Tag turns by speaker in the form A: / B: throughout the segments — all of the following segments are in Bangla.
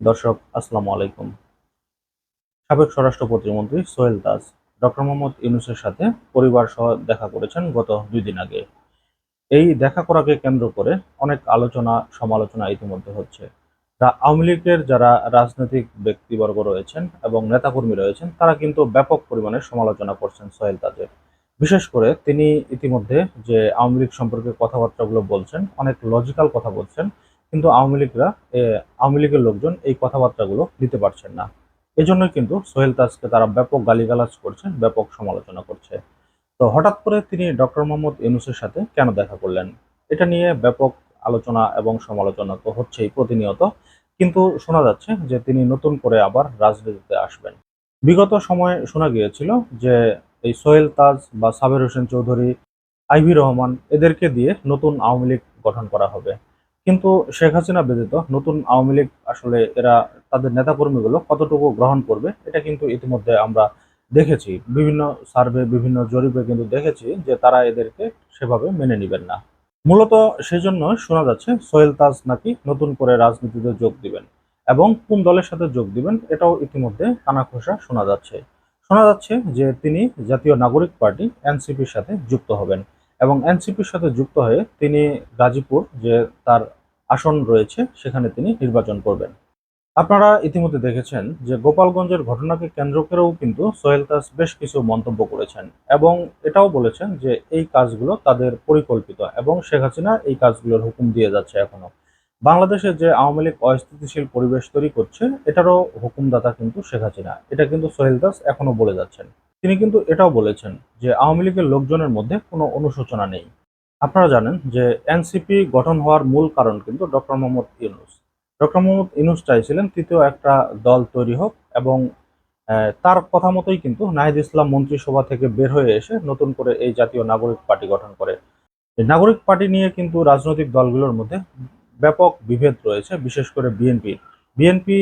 A: দর্শক, আসসালামু আলাইকুম। সাবেক স্বরাষ্ট্র প্রতিমন্ত্রী সোহেল দাস, ডক্টর মোহাম্মদ ইউনুসের সাথে পরিবার সহ দেখা করেছেন গত দুই দিন আগে। এই দেখা করাকে কেন্দ্র করে অনেক আলোচনা, সমালোচনা ইতিমধ্যে হচ্ছে। আওয়ামী লীগের যারা রাজনৈতিক ব্যক্তিবর্গ রয়েছেন এবং নেতাকর্মী রয়েছেন, তারা কিন্তু ব্যাপক পরিমাণে সমালোচনা করছেন সোহেল তাজের বিশেষ করে তিনি ইতিমধ্যে যে আওয়ামী লীগ সম্পর্কে কথাবার্তাগুলো বলছেন, অনেক লজিক্যাল কথা বলছেন কিন্তু আওয়ামী লীগরা আওয়ামী লীগের লোকজন এই কথাবার্তাগুলো দিতে পারছেন না। এজন্য কিন্তু সোহেল তাজকে তারা ব্যাপক গালিগালাজ করছেন, ব্যাপক সমালোচনা করছে। তো হঠাৎ করে তিনি ডক্টর মোহাম্মদ ইউনুসের সাথে কেন দেখা করলেন? এটা নিয়ে ব্যাপক আলোচনা এবং সমালোচনা তো হচ্ছেই প্রতিনিয়ত। কিন্তু শোনা যাচ্ছে যে তিনি নতুন করে আবার রাজনীতিতে আসবেন। বিগত সময়ে শোনা গিয়েছিল যে এই সোহেল তাজ বা সাবের হোসেন চৌধুরী, আইভি রহমান এদেরকে দিয়ে নতুন আওয়ামী লীগ গঠন করা হবে। কিন্তু শেখ হাসিনা ব্যতীত নতুন আওয়ামী লীগ আসলে এরা তাদের নেতাকর্মীগুলো কতটুকু গ্রহণ করবে, এটা কিন্তু ইতিমধ্যে আমরা দেখেছি। বিভিন্ন সার্ভে, বিভিন্ন জরিপে কিন্তু দেখেছি যে তারা এদেরকে সেভাবে মেনে নেবেন না। মূলত সেই জন্য শোনা যাচ্ছে সোহেল তাজ নাকি নতুন করে রাজনীতিতে যোগ দিবেন এবং কোন দলের সাথে যোগ দিবেন, এটাও ইতিমধ্যে কানাঘোষা শোনা যাচ্ছে। শোনা যাচ্ছে যে তিনি জাতীয় নাগরিক পার্টি এনসিপির সাথে যুক্ত হবেন এবং এনসিপির সাথে যুক্ত হয়ে তিনি গাজীপুর, যে তার আসন রয়েছে, সেখানে তিনি নির্বাচন করবেন। আপনারা ইতিমধ্যে দেখেছেন যে গোপালগঞ্জের ঘটনাকে কেন্দ্র করেও কিন্তু সোহেল দাস বেশ কিছু মন্তব্য করেছেন এবং এটাও বলেছেন যে এই কাজগুলো তাদের পরিকল্পিত এবং শেখ হাসিনা এই কাজগুলোর হুকুম দিয়ে যাচ্ছে এখনও। বাংলাদেশে যে আওয়ামী লীগ অস্থিতিশীল পরিবেশ তৈরি করছে, এটারও হুকুমদাতা কিন্তু শেখ হাসিনা। এটা কিন্তু সোহেল দাস এখনও বলে যাচ্ছেন। তিনি কিন্তু এটাও বলেছেন যে আওয়ামী লীগের লোকজনের মধ্যে কোনো অনুশোচনা নেই। আপনারা জানেন যে এনসিপি গঠন হওয়ার মূল কারণ কিন্তু ডক্টর মোহাম্মদ ইউনুস। ডক্টর মোহাম্মদ ইউনুস চাইছিলেন তৃতীয় একটা দল তৈরি হোক এবং তার কথা মতোই কিন্তু নাহিদ ইসলাম মন্ত্রিসভা থেকে বের হয়ে এসে নতুন করে এই জাতীয় নাগরিক পার্টি গঠন করে। নাগরিক পার্টি নিয়ে কিন্তু রাজনৈতিক দলগুলোর মধ্যে ব্যাপক বিভেদ রয়েছে, বিশেষ করে বিএনপি। বিএনপি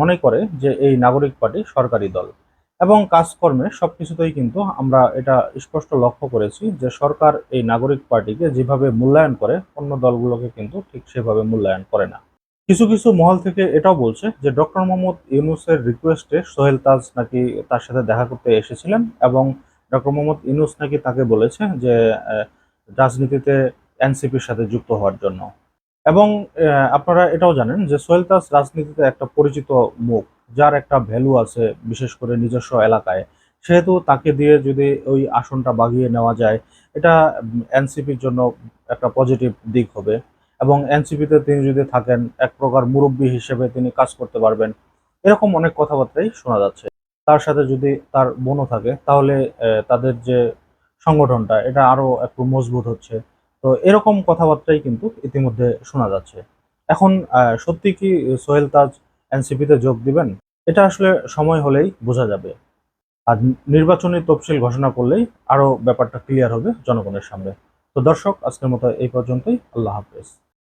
A: মনে করে যে এই নাগরিক পার্টি সরকারি দল। এবং কাজকর্মে সব কিছুতেই কিন্তু আমরা এটা স্পষ্ট লক্ষ্য করেছি যে সরকার এই নাগরিক পার্টিকে যেভাবে মূল্যায়ন করে, অন্য দলগুলোকে কিন্তু ঠিক সেভাবে মূল্যায়ন করে না। কিছু কিছু মহল থেকে এটাও বলছে যে ডক্টর মোহাম্মদ ইউনুসের রিকোয়েস্টে সোহেল তাজ নাকি তার সাথে দেখা করতে এসেছিলেন এবং ডক্টর মোহাম্মদ ইউনুস নাকি তাকে বলেছে যে রাজনীতিতে এনসিপির সাথে যুক্ত হওয়ার জন্য। এবং আপনারা এটাও জানেন যে সোহেল তাজ রাজনীতিতে একটা পরিচিত মুখ। যার একটা ভ্যালু আছে, বিশেষ করে নিজস্ব এলাকায়। সেহেতু তাকে দিয়ে যদি ওই আসনটা বাগিয়ে নেওয়া যায়, এটা এনসিপির জন্য একটা পজিটিভ দিক হবে। এবং এনসিপিতে তিনি যদি থাকেন, এক প্রকার মুরব্বী হিসেবে তিনি কাজ করতে পারবেন। এরকম অনেক কথাবার্তাই শোনা যাচ্ছে। তার সাথে যদি তার বোনও থাকে, তাহলে তাদের যে সংগঠনটা, এটা আরও একটু মজবুত হচ্ছে। তো এরকম কথাবার্তাই কিন্তু ইতিমধ্যে শোনা যাচ্ছে। এখন সত্যি কি সোহেল তাজ এনসিপিতে যোগ দিবেন, এটা আসলে সময় হলেই বোঝা যাবে। আর নির্বাচনী তফসিল ঘোষণা করলেই আরও ব্যাপারটা ক্লিয়ার হবে জনগণের সামনে। তো দর্শক, আজকের মতো এই পর্যন্তই। আল্লাহ হাফেজ।